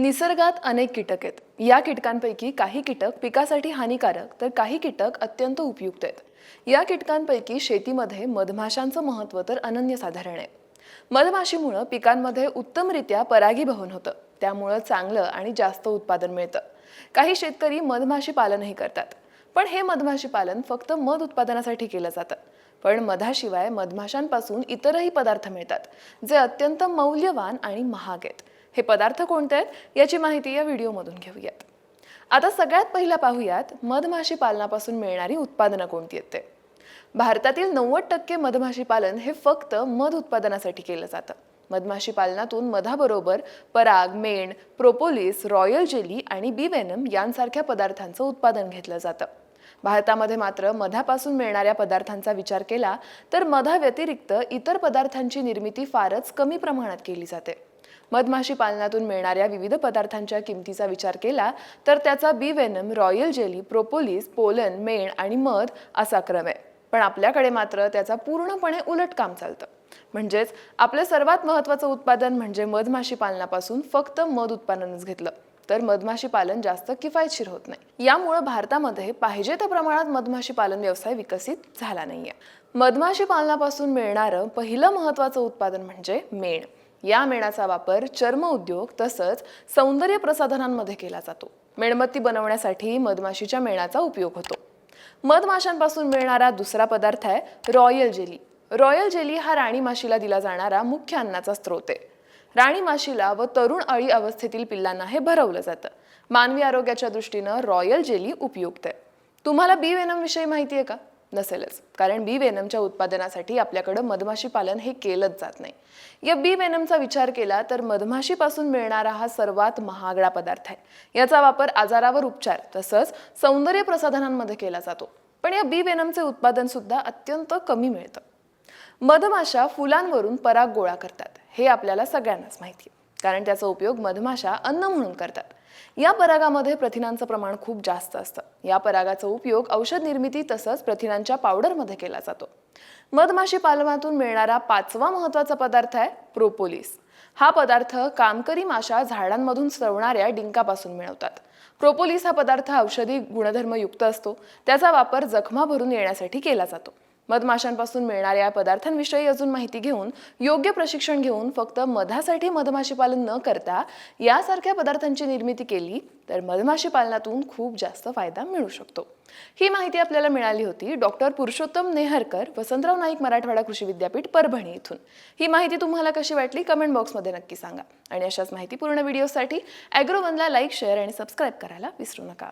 निसर्गात अनेक कीटक आहेत. या कीटकांपैकी काही कीटक पिकासाठी हानिकारक तर काही कीटक अत्यंत उपयुक्त आहेत. या कीटकांपैकी शेतीमध्ये मधमाशांचं महत्त्व तर अनन्यसाधारण आहे. मधमाशीमुळं पिकांमध्ये उत्तमरित्या परागीभवन होतं. त्यामुळं चांगलं आणि जास्त उत्पादन मिळतं. काही शेतकरी मधमाशी पालनही करतात. पण हे मधमाशी पालन फक्त मध उत्पादनासाठी केलं जातं. पण मधाशिवाय मधमाशांपासून इतरही पदार्थ मिळतात जे अत्यंत मौल्यवान आणि महाग आहेत. हे पदार्थ कोणते आहेत याची माहिती या व्हिडिओमधून घेऊयात. आता सगळ्यात पहिला पाहूयात मधमाशी पालनापासून मिळणारी उत्पादनं कोणती आहेत ते. भारतातील नव्वद टक्के मधमाशी पालन हे फक्त मध उत्पादनासाठी केलं जातं. मधमाशी पालनातून मधाबरोबर पराग मेण प्रोपोलिस रॉयल जेली आणि बी वेनम यांसारख्या पदार्थांचं उत्पादन घेतलं जातं. भारतामध्ये मात्र मधापासून मिळणाऱ्या पदार्थांचा विचार केला तर मधाव्यतिरिक्त इतर पदार्थांची निर्मिती फारच कमी प्रमाणात केली जाते. मधमाशी पालनातून मिळणाऱ्या विविध पदार्थांच्या किमतीचा विचार केला तर त्याचा bee venom royal jelly propolis pollen मेण आणि मध असा क्रम आहे. पण आपल्याकडे मात्र त्याचा पूर्णपणे उलट काम चालतं. म्हणजेच आपलं सर्वात महत्त्वाचं उत्पादन म्हणजे मधमाशी पालनापासून फक्त मध उत्पादनच घेतलं. तर मधमाशी पालन जास्त किफायतशीर होत नाही. यामुळं भारतामध्ये पाहिजे त्या प्रमाणात मधमाशी पालन व्यवसाय विकसित झाला नाहीये. मधमाशी पालनापासून मिळणारं पहिलं महत्त्वाचं उत्पादन म्हणजे मेण. या मेणाचा वापर चर्म उद्योग तसंच सौंदर्य प्रसाधनांमध्ये केला जातो. मेणबत्ती बनवण्यासाठी मधमाशीच्या मेणाचा उपयोग होतो. मधमाशांपासून मिळणारा दुसरा पदार्थ आहे रॉयल जेली. रॉयल जेली हा राणी माशीला दिला जाणारा मुख्य अन्नाचा स्रोत आहे. राणी माशीला व तरुण अळी अवस्थेतील पिल्लांना हे भरवलं जातं. मानवी आरोग्याच्या दृष्टीनं रॉयल जेली उपयुक्त आहे. तुम्हाला बी वेनम विषयी माहिती आहे का? नसेलच. कारण बी वेनमच्या उत्पादनासाठी आपल्याकडं मधमाशी पालन हे केलंच जात नाही. या बी वेनमचा विचार केला तर मधमाशीपासून मिळणारा हा सर्वात महागडा पदार्थ आहे. याचा वापर आजारावर उपचार तसंच सौंदर्य प्रसाधनांमध्ये केला जातो. पण या बी वेनमचे उत्पादन सुद्धा अत्यंत कमी मिळतं. मधमाशा फुलांवरून पराग गोळा करतात. हे आपल्याला सगळ्यांनाच माहिती आहे. कारण त्याचा उपयोग मधमाशा अन्न म्हणून करतात. या परागामध्ये प्रथिनांचं प्रमाण खूप जास्त असतं. या परागाचा उपयोग औषध निर्मिती तसंच प्रथिनांच्या पावडरमध्ये केला जातो. मधमाशी पालनातून मिळणारा पाचवा महत्त्वाचा पदार्थ आहे प्रोपोलिस. हा पदार्थ कामकरी माशा झाडांमधून स्रवणाऱ्या डिंकापासून मिळवतात. प्रोपोलिस हा पदार्थ औषधी गुणधर्मयुक्त असतो. त्याचा वापर जखमा भरून येण्यासाठी केला जातो. मधमाशांपासून मिळणाऱ्या पदार्थांविषयी अजून माहिती घेऊन योग्य प्रशिक्षण घेऊन फक्त मधासाठी मधमाशी पालन न करता यासारख्या पदार्थांची निर्मिती केली तर मधमाशी पालनातून खूप जास्त फायदा मिळू शकतो. ही माहिती आपल्याला मिळाली होती डॉक्टर पुरुषोत्तम नेहरकर वसंतराव नाईक मराठवाडा कृषी विद्यापीठ परभणी इथून. ही माहिती तुम्हाला कशी वाटली कमेंट बॉक्समध्ये नक्की सांगा. आणि अशाच माहितीपूर्ण व्हिडिओसाठी ॲग्रोवनला लाईक शेअर आणि सबस्क्राईब करायला विसरू नका.